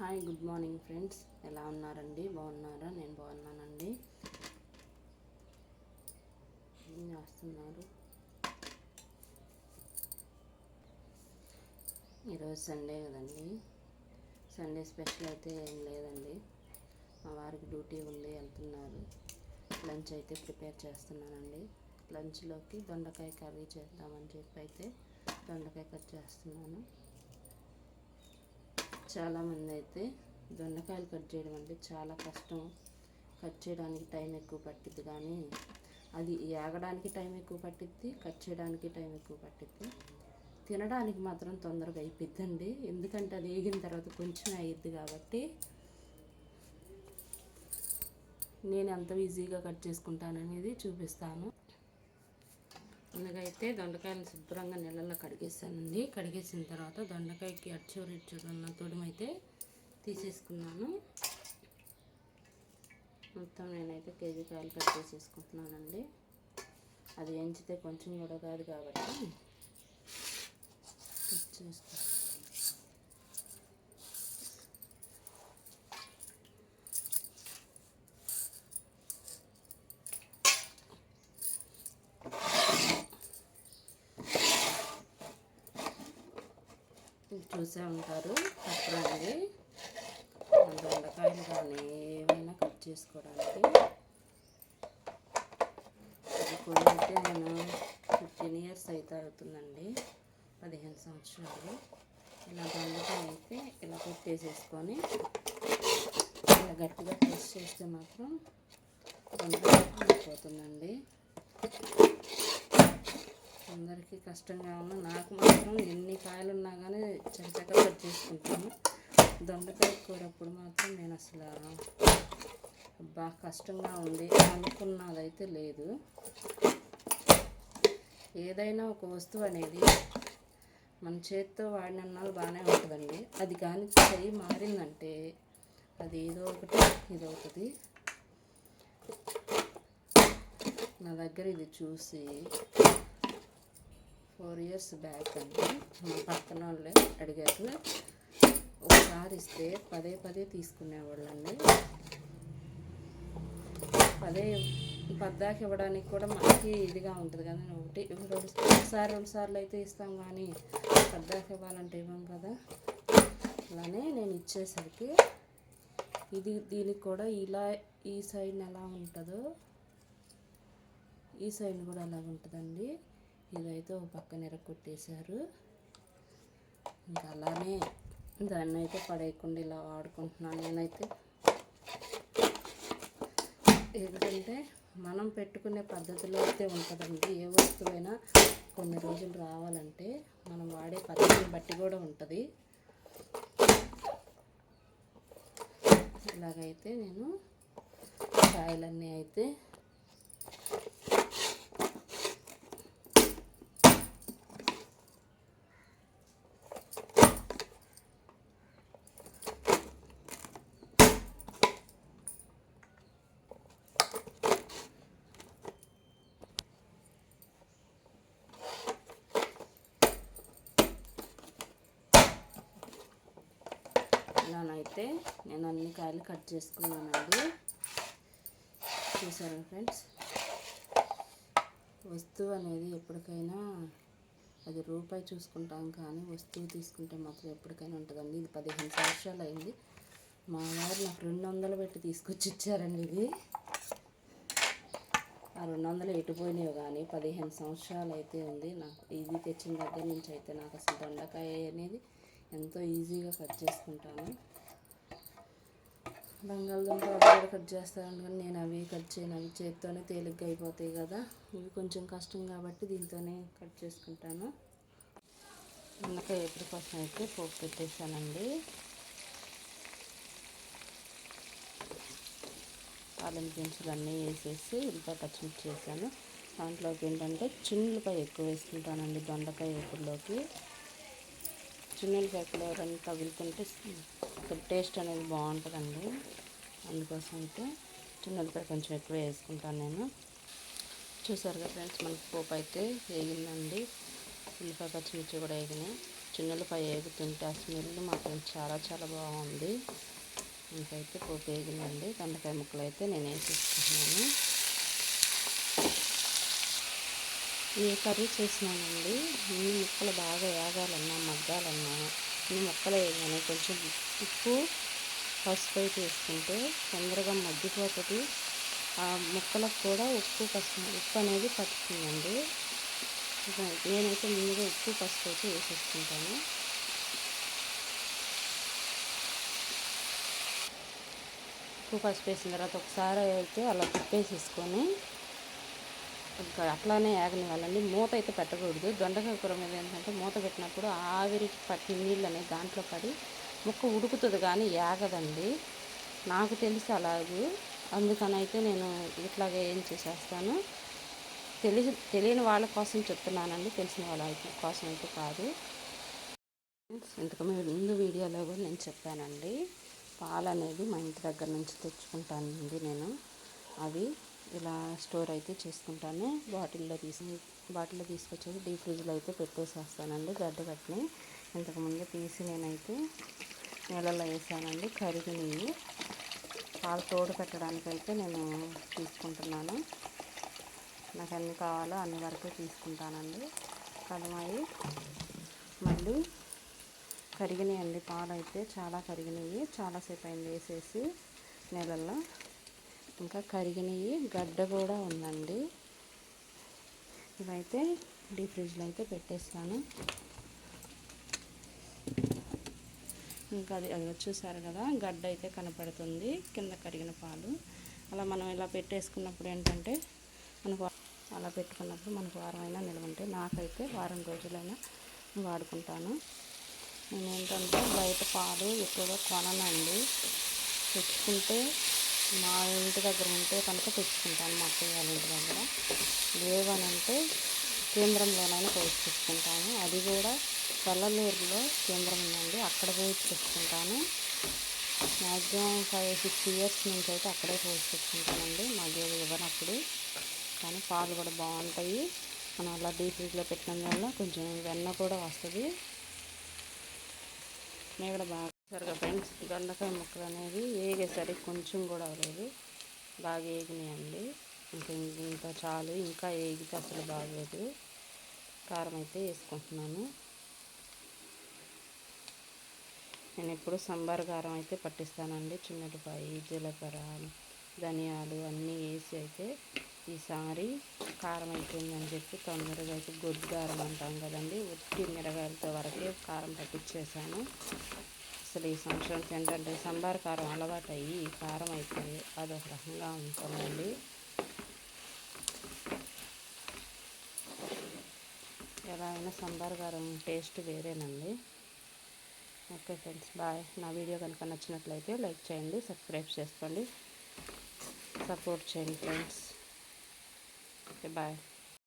Hi good morning friends ఎలా ఉన్నారండి? బాగున్నారా? నేను బాగున్నానండి. ఏం చేస్తున్నారు? ఈరోజు సండే కదండి. సండే స్పెషల్ అయితే ఏం లేదండి. మా వారికి డ్యూటీ ఉంది వెళ్తున్నారు. లంచ్ అయితే ప్రిపేర్ చేస్తున్నానండి. లంచ్లోకి దొండకాయ కర్రీ చేద్దామని చెప్పి అయితే దొండకాయ కట్ చేస్తున్నాను. చాలామంది అయితే దొండకాయలు కట్ చేయడం అంటే చాలా కష్టం. కట్ చేయడానికి టైం ఎక్కువ పట్టిద్ది కానీ అది ఏగడానికి టైం ఎక్కువ పట్టిద్ది కట్ చేయడానికి టైం ఎక్కువ పట్టిద్ది. తినడానికి మాత్రం తొందరగా అయిపోద్దండి ఎందుకంటే అది వేగిన తర్వాత కొంచెం అయ్యిద్ది కాబట్టి నేను ఎంత ఈజీగా కట్ చేసుకుంటాననేది చూపిస్తాను. ముందుగా అయితే దొండకాయలు శుభ్రంగా నీళ్ళల్లో కడిగేసానండి కడిగేసిన తర్వాత దొండకాయకి అచ్చూరు ఇచ్చూరు ఉన్న తొడుము అయితే తీసేసుకున్నాను. మొత్తం నేనైతే కేజీ కాయలు కట్ చేసేసుకుంటున్నానండి. అది ఎంచితే కొంచెం కూడా కాదు కాబట్టి కట్ చేసుకుంటాను చూసే ఉంటారు కట్టడానికి దొండకాయలు కానీ ఏమైనా కట్ చేసుకోవడానికి. ఇది కూడా అయితే నేను ఫిఫ్టీన్ ఇయర్స్ అయితే అవుతుందండి పదిహేను సంవత్సరాలు. ఇలా దొండకాయ అయితే ఇలా కొట్టేసేసుకొని ఇలా గట్టిగా ప్రెస్ చేస్తే మాత్రం దొండకాయ అయిపోతుందండి అందరికీ కష్టంగా ఉన్న నాకు మాత్రం ఎన్ని కాయలు ఉన్నా కానీ చకచక కట్ చేసుకుంటాను. దొండకాయ కూరప్పుడు మాత్రం నేను అసలు బాగా కష్టంగా ఉంది. అనుకున్నదైతే లేదు. ఏదైనా ఒక వస్తువు అనేది మన చేతితో వాడిన నాళ్ళు బాగానే ఉంటుందండి. అది కానీ చెయ్యి మారిందంటే అది ఏదో ఒకటి ఇది ఒకటి నా దగ్గర ఇది చూసి ఫోర్ ఇయర్స్ బ్యాక్ అండి. మా పక్కన వాళ్ళే అడిగారు. ఒకసారి ఇస్తే పదే పదే తీసుకునేవాళ్ళండి. పదే పద్దాకి ఇవ్వడానికి కూడా మనకి ఇదిగా ఉంటుంది కదా ఒకటి రెండు ఒకసారి రెండు సార్లు అయితే ఇస్తాం కానీ పద్దాకి ఇవ్వాలంటే ఇవ్వం కదా. అలానే నేను ఇచ్చేసరికి ఇది దీనికి కూడా ఇలా ఈ సైడ్ ఎలా ఉంటుందో ఈ సైడ్ కూడా అలాగ ఉంటుందండి ఇదైతే ఒక పక్కన ఎరగొట్టేశారు. ఇంకా అలానే దాన్ని అయితే పడేయకుండా ఇలా వాడుకుంటున్నాను నేనైతే. ఎందుకంటే మనం పెట్టుకునే పద్ధతిలో అయితే ఉంటుందండి. ఏ వస్తువైనా కొన్ని రోజులు రావాలంటే మనం వాడే పద్ధతిని బట్టి కూడా ఉంటుంది. ఇలాగైతే నేను కాయలన్నీ అయితే ఇలానైతే నేను అన్ని కాయలు కట్ చేసుకున్నానండి. చూసారా ఫ్రెండ్స్? వస్తువు అనేది ఎప్పటికైనా అది రూపాయి చూసుకుంటాం కానీ వస్తువు తీసుకుంటే మాత్రం ఎప్పటికైనా ఉంటుందండి. ఇది పదిహేను సంవత్సరాలు అయింది. మా వారు నాకు రెండు వందలు పెట్టి తీసుకొచ్చి ఇచ్చారండి ఇది. ఆ రెండు వందలు ఎటుపోయినాయో కానీ పదిహేను సంవత్సరాలు అయితే ఉంది. నాకు ఇది తెచ్చిన దగ్గర నుంచి అయితే నాకు అసలు దొండకాయ అనేది ఎంతో ఈజీగా కట్ చేసుకుంటాను. బంగాళదుంప అప్పుడు కట్ చేస్తాను కానీ నేను అవి కట్ చేయను. అవి చేత్తోనే తేలిగ్గా అయిపోతాయి కదా. ఇవి కొంచెం కష్టం కాబట్టి దీంతోనే కట్ చేసుకుంటాను. ఇంకా ఎప్పుడు కోసం అయితే పోపు పెట్టేశానండి. పాలన దినుసులు అన్నీ వేసేసి ఉల్లిపాయ పచ్చిమిర్చి వేసాను. దాంట్లోకి ఏంటంటే చిన్నులపాయ ఎక్కువ వేసుకుంటానండి దొండకాయ వేపుల్లోకి చిన్నులపాయ కూడా ఎవరైనా తగులుతుంటే టేస్ట్ అనేది బాగుంటుందండి. అందుకోసం అయితే చిన్నులపాయ కొంచెం ఎక్కువ వేసుకుంటాను నేను. చూసారు కదా ఫ్రెండ్స్ మనకి పోపు అయితే వేగిందండి. ఉల్లిపాయ పచ్చిమిర్చి కూడా వేగినాయి. చిన్నలపై వేగుతుంటే ఆ స్మెల్ మాత్రం చాలా చాలా బాగుంది. ఇంకైతే పోపు వేగిందండి. దొండకాయ ముక్కలు అయితే నేను వేసేసుకుంటున్నాను ఏ కర్రీ చేసినానండి. ఇన్ని ముక్కలు బాగా వేగాలన్నా మగ్గాలన్నా ఈ ముక్కలు వేయగానే కొంచెం ఉప్పు పసుపు అయితే వేసుకుంటే తొందరగా మగ్గిపోతుంది. ఆ ముక్కలకు కూడా ఉప్పు పసుపు ఉప్పు అనేది పట్టుతుందండి నేనైతే ముందుగా ఉప్పు పసుపు అయితే వేసేసుకుంటాను. ఉప్పు పసుపు వేసిన తర్వాత ఒకసారి అయితే అలా తిప్పేసేసుకొని ఇంకా అట్లానే వాళ్ళని మూత అయితే పెట్టకూడదు. దొండకాయ కూర మీద ఏంటంటే మూత పెట్టినప్పుడు ఆవిరి పట్టి నీళ్ళు అనేది దాంట్లో పడి ముక్క ఉడుకుతుంది కానీ యాగదండి నాకు తెలిసి అలాగే. అందుకనైతే నేను ఇట్లాగే ఏం చేసేస్తాను. తెలిసి తెలియని వాళ్ళ కోసం చెప్తున్నానండి. తెలిసిన వాళ్ళ కోసం అయితే కాదు. ఇంతకు ముందు వీడియోలో కూడా నేను చెప్పానండి. పాలు అనేది మా ఇంటి దగ్గర నుంచి తెచ్చుకుంటానండి నేను. అవి ఇలా స్టోర్ అయితే చేసుకుంటాను. బాటిల్లో తీసి బాటిల్లో తీసుకొచ్చేసి డీప్ ఫ్రిడ్జ్లో అయితే పెట్టేసేస్తానండి గడ్డ కట్టిని ఇంతకుముందు తీసి నేనైతే నీళ్ళలో వేసానండి కరిగి నీళ్ళు. పాలు తోడు పెట్టడానికైతే నేను తీసుకుంటున్నాను. నాకు ఎన్ని కావాలో అన్ని వరకే తీసుకుంటానండి. కలమాయి మళ్ళీ కరిగినాయండి పాలు అయితే చాలా కరిగినాయి చాలాసేపు అయింది వేసేసి నీళ్ళల్లో ఇంకా కరిగినవి గడ్డ కూడా ఉందండి. ఇవైతే డీప్ ఫ్రిడ్జ్లో అయితే పెట్టేస్తాను. ఇంకా అది అది చూసారు కదా గడ్డ అయితే కనపడుతుంది కింద కరిగిన పాలు. అలా మనం ఇలా పెట్టేసుకున్నప్పుడు ఏంటంటే మనకు అలా పెట్టుకున్నప్పుడు మనకు వారం అయినా నిల్వ ఉంటాయి నాకైతే వారం రోజులైనా వాడుకుంటాను. నేను ఏంటంటే బయట పాలు ఎక్కువగా కొననండి. తెచ్చుకుంటే మా ఇంటి దగ్గర ఉంటే కనుక తెచ్చుకుంటాను మా అత్తయ్య వాళ్ళ ఇంటి దగ్గర. లేవనంటే కేంద్రంలోనైనా పోయి తెచ్చుకుంటాను. అది కూడా చల్లనూరులో కేంద్రం ఉందండి అక్కడ పోయి తెచ్చుకుంటాను. మ్యాక్సిమం ఫైవ్ సిక్స్ ఇయర్స్ నుంచి అయితే అక్కడే పోయి తెచ్చుకుంటానండి మాకు ఇవ్వనప్పుడు. కానీ పాలు కూడా బాగుంటాయి. మనం అలా డీప్ ఫ్రిడ్జ్లో పెట్టడం వల్ల కొంచెం వెన్న కూడా వస్తుంది. కూడా బాగా సరిగా ఫ్రెండ్స్ దొండకాయ ముక్కలు అనేవి వేగేసరికి కొంచెం కూడా అవ్వలేదు. బాగా వేగినాయండి ఇంకా ఇంకా చాలు ఇంకా వేగితే అసలు బాగలేదు కారం అయితే వేసుకుంటున్నాను. నేను ఎప్పుడు సంబార కారం అయితే పట్టిస్తానండి. చిన్నటిపాయి జీలకర్ర ధనియాలు అన్నీ వేసి అయితే ఈసారి కారం అయిపోయిందని చెప్పి తొందరగా అయితే గొడ్డు కారం అంటాం కదండి. ఉత్తి మిరగాయలతో వరకే కారం పట్టించేసాను అసలు ఈ సంవత్సరం ఏంటంటే సంబార్ కారం అలవాటు అయ్యి ఈ కారం అయితే అదొక రకంగా ఉంటుందండి. ఎలా అయినా సంబార్ కారం టేస్ట్ వేరేనండి. Okay friends bye. నా వీడియో కనుక నచ్చినట్లయితే లైక్ చేయండి సబ్స్క్రైబ్ చేసుకోండి. సపోర్ట్ చేయండి ఫ్రెండ్స్. Okay bye.